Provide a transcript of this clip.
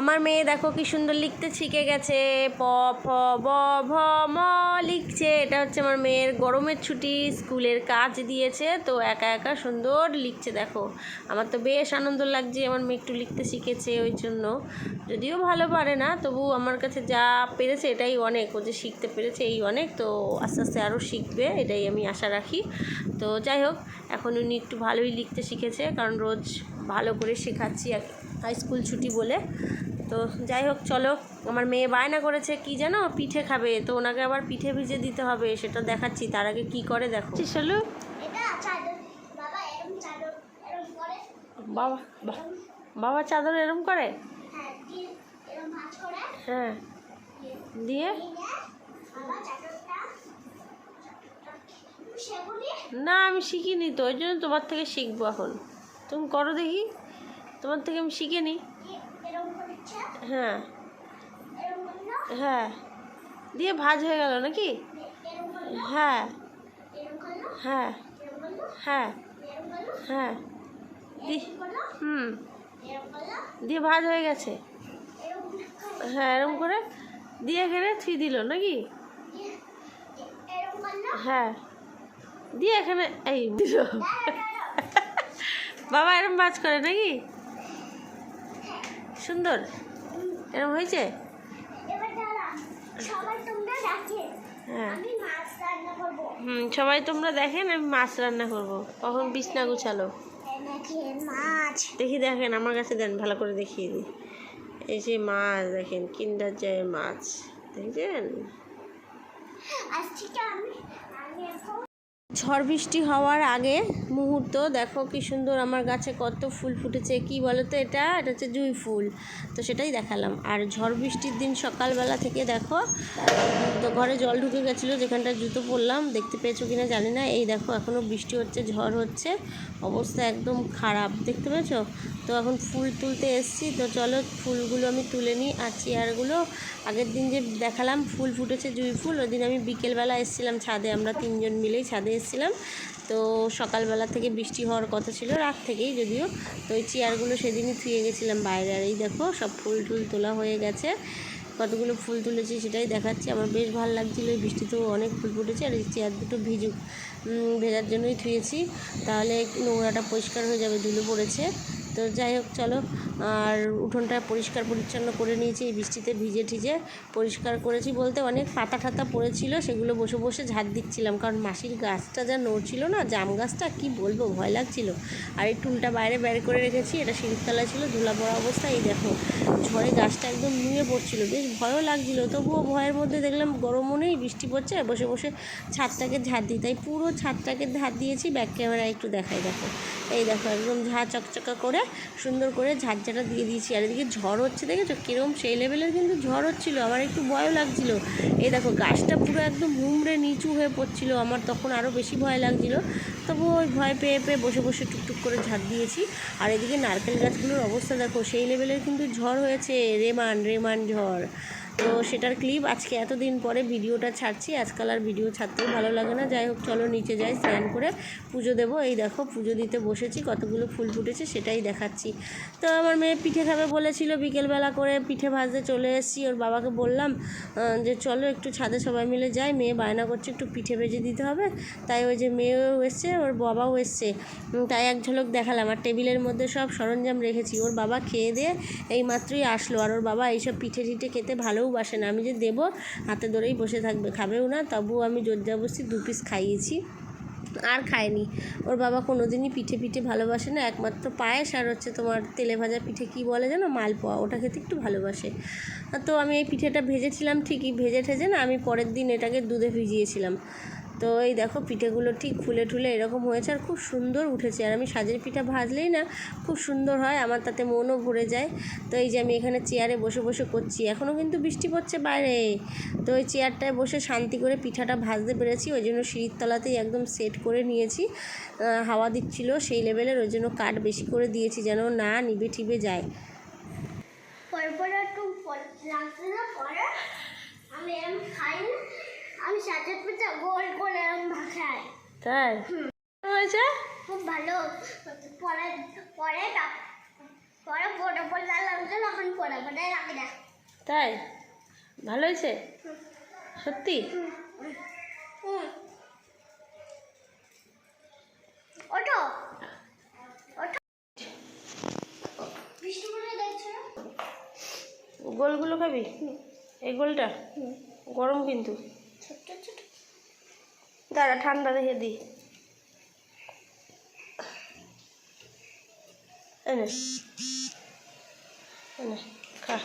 আমার মেয়ে দেখো কি সুন্দর লিখতে শিখে গেছে। প, ফ, ব, ভ, ম লিখছে। এটা হচ্ছে আমার মেয়ের গরমের ছুটি, স্কুলের কাজ দিয়েছে, তো একা একা সুন্দর লিখছে, দেখো। আমার তো বেশ আনন্দ লাগছে আমার মেয়ে একটু লিখতে শিখেছে ওই জন্য। যদিও ভালো পারে না তবু আমার কাছে যা পেরেছে এটাই অনেক। ও যে শিখতে পেরেছে এই অনেক, তো আস্তে আস্তে আরও শিখবে, এটাই আমি আশা রাখি। তো যাই হোক, এখন উনি একটু ভালোই লিখতে শিখেছে, কারণ রোজ ভালো করে শেখাচ্ছি হাই স্কুল ছুটি বলে। তো যাই হোক চলো। আমার মেয়ে বায়না করেছে কি জানো? পিঠে খাবে। তো ওনাকে আবার পিঠে ভিজে দিতে হবে সেটা দেখাচ্ছি। তার আগে কি করে দেখো। চলো। বাবা এরকম চাদর বাবা চাদর এরম করে? হ্যাঁ দিয়ে এরকম ভাঁজ করে। হ্যাঁ। দিয়ে? দিয়ে বাবা চাদরটা সেগুলি না আমি শিখিনি তো ওই জন্য তোমার থেকে শিখব এখন। তুমি করো দেখি। তোমার থেকে আমি শিখে নিই। হ্যাঁ। হ্যাঁ। দিয়ে ভাজ হয়ে গেল নাকি? হ্যাঁ। হ্যাঁ। হ্যাঁ। হ্যাঁ। দি হুম। দিয়ে ভাজ হয়ে গেছে। হ্যাঁ এরকম করে দিয়ে এখানে থুই দিল নাকি? হ্যাঁ। দিয়ে এখানে এই দিল। বাবা এরম ভাজ করে নাকি সুন্দর এরম হয়েছে এবার দাঁড়া সবাই তোমরা ডাকে হ্যাঁ আমি মাছ রান্না করব। হুম সবাই তোমরা দেখেন আমি মাছ রান্না করব? কখন বিছনা গুছালো? মাছ। দেখি দেখেন আমার কাছে দেন ভালো করে দেখিয়ে দিই। এই যে মাছ দেখেন কিন্ডার জয়ের মাছ। দেখছেন? ঝড় বৃষ্টি হওয়ার আগে মুহূর্ত, দেখো কি সুন্দর আমার গাছে কত ফুল ফুটেছে, কি বলো তো এটা? এটা হচ্ছে জুঁই ফুল। তো সেটাই দেখালাম। আর ঝড় বৃষ্টির দিন সকালবেলা থেকে দেখো, তো ঘরে জল ঢুকে গেছিল, যেখানটা জুতো পরলাম, দেখতে পেয়েছ কিনা জানি না। এই দেখো এখনও বৃষ্টি হচ্ছে, ঝড় হচ্ছে, অবস্থা একদম খারাপ, দেখতে পেয়েছ? তো এখন ফুল তুলতে এসছি, তো চলো ফুলগুলো আমি তুলে নিই, আর চেয়ারগুলো। আগের দিন যে দেখালাম, ফুল ফুটেছে, জুঁই ফুল, ওই দিন আমি বিকেলবেলা এসেছিলাম ছাদে, আমরা তিনজন মিলেই ছাদে এসেছিলাম তো সকালবেলা থেকে বৃষ্টি হওয়ার কথা ছিল, রাত থেকেই যদিও। তো ওই চেয়ারগুলো সেদিনই থুয়ে গেছিলাম বাইরে। আর এই দেখো, সব ফুল টুল তোলা হয়ে গেছে। কতগুলো ফুল তুলেছি সেটাই দেখাচ্ছি। আমার বেশ ভালো লাগছিল ওই বৃষ্টিতেও অনেক ফুল ফুটেছে। আর এই চেয়ার দুটো ভিজুক ভেজার জন্যই থুয়েছি তাহলে নোংরাটা পরিষ্কার হয়ে যাবে, ধুলো পড়েছে। তো যাই হোক, চলো। আর উঠোনটা পরিষ্কার পরিচ্ছন্ন করে নিয়েছি, এই বৃষ্টিতে ভিজে ঠিজে পরিষ্কার করেছি বলতে অনেক পাতা ঠাতা পড়েছিল, সেগুলো বসে বসে ঝাড় দিচ্ছিলাম, কারণ মাসির গাছটা যা নড়ছিল না, জাম গাছটা, কি বলব, ভয় লাগছিল। আর এই টুলটা বাইরে বের করে রেখেছি, এটা সিঁড়ির ছিল, ধুলা পড়া অবস্থা, এই দেখো, ঝড়ে গাছটা একদম নুয়ে পড়ছিল, বেশ ভয়ও লাগছিল, তবুও ভয়ের মধ্যে দেখলাম গরমও নেই বৃষ্টি পড়ছে বসে বসে ছাদটাকে ঝাড় দিই, তাই পুরো ছাদটাকে ঝাড় দিয়েছি, ব্যাক ক্যামেরায় একটু দেখাই, দেখো, এই দেখো, একদম ঝাঁ চকচকা করে সুন্দর করে ঝাঁঝাটা দিয়ে দিয়েছি। আর এদিকে ঝড় হচ্ছে, দেখেছ? কীরকম সেই লেভেলের কিন্তু ঝড় হচ্ছিল আমার একটু ভয়ও লাগছিল। এই দেখো, গাছটা পুরো একদম হুমড়ে নিচু হয়ে পড়ছিল, আমার তখন আরও বেশি ভয় লাগছিল। তবু ওই ভয় পেয়ে পেয়ে বসে বসে টুকটুক করে ঝাঁক দিয়েছি। আর এদিকে নারকেল গাছগুলোর অবস্থা দেখো, সেই লেভেলের কিন্তু ঝড় হয়েছে, রেমান রেমান ঝড়। তো সেটার ক্লিপ আজকে এতদিন পরে ভিডিওটা ছাড়ছি, আজকাল আর ভিডিও ছাড়তেও ভালো লাগে না। যাই হোক, চলো নিচে যাই, স্নান করে পুজো দেবো। এই দেখো, পুজো দিতে বসেছি, কতগুলো ফুল ফুটেছে সেটাই দেখাচ্ছি। তো আমার মেয়ে পিঠে খাবে বলেছিল, বিকেলবেলা করে পিঠে ভাজতে চলে এসেছি। ওর বাবাকে বললাম যে চলো একটু ছাদে সবাই মিলে যাই, মেয়ে বায়না করছে, একটু পিঠে ভেজে দিতে হবে। তাই ওই যে মেয়েও এসছে ওর বাবাও এসছে। তাই এক ঝলক দেখালাম। আর টেবিলের মধ্যে সব সরঞ্জাম রেখেছি। ওর বাবা খেয়ে দিয়ে এই মাত্রই আসলো। আর ওর বাবা এইসব পিঠে টিঠে খেতে ভালোও বাসে না। আমি যে দেবো, হাতে ধরেই বসে থাকবে। খাবেও না, তবুও আমি জোরজাবস্তি দু পিস খাইয়েছি। আর খায়নি। ওর বাবা কোনো দিনই পিঠে পিঠে ভালোবাসে না। একমাত্র পায়েস আর হচ্ছে তোমার তেলে ভাজা পিঠে কি বলে যেন? মালপোয়া। ওটা খেতে একটু ভালোবাসে। তো আমি এই পিঠেটা ভেজেছিলাম ঠিকই। ভেজে ঠেজে না আমি পরের দিন এটাকে দুধে ভিজিয়েছিলাম। তো এই দেখো পিঠেগুলো ঠিক ফুলে ঠুলে এরকম হয়েছে আর খুব সুন্দর উঠেছে। আর আমি সাজের পিঠা ভাজলেই না খুব সুন্দর হয়, আমার তাতে মনও ভরে যায়। তো এই যে আমি এখানে চেয়ারে বসে বসে করছি, এখনও কিন্তু বৃষ্টি পড়ছে বাইরে। তো ওই চেয়ারটায় বসে শান্তি করে পিঠাটা ভাজতে পেরেছি, ওই জন্য সিঁড়ির তলাতেই একদম সেট করে নিয়েছি। হাওয়া দিচ্ছিল সেই লেভেলের, ওই জন্য কাঠ বেশি করে দিয়েছি যেন না নিবে ঠিবে যায়। পরে একটু আমি এরম খাই না আমি সাথে পিঠা গোল করে এরম খাই তাই? হয়েছে? খুব ভালো। পরে পরে পরে পড়ে পড়ে লাগছে তখন পড়ে পড়ে রাখি দেখ তাই? ভালো হয়েছে? সত্যি? না? গোলগুলো খাবি? এই গোলটা? গরম কিন্তু। দাঁড়া ঠান্ডা রেখে দিই। এনে এনে খা।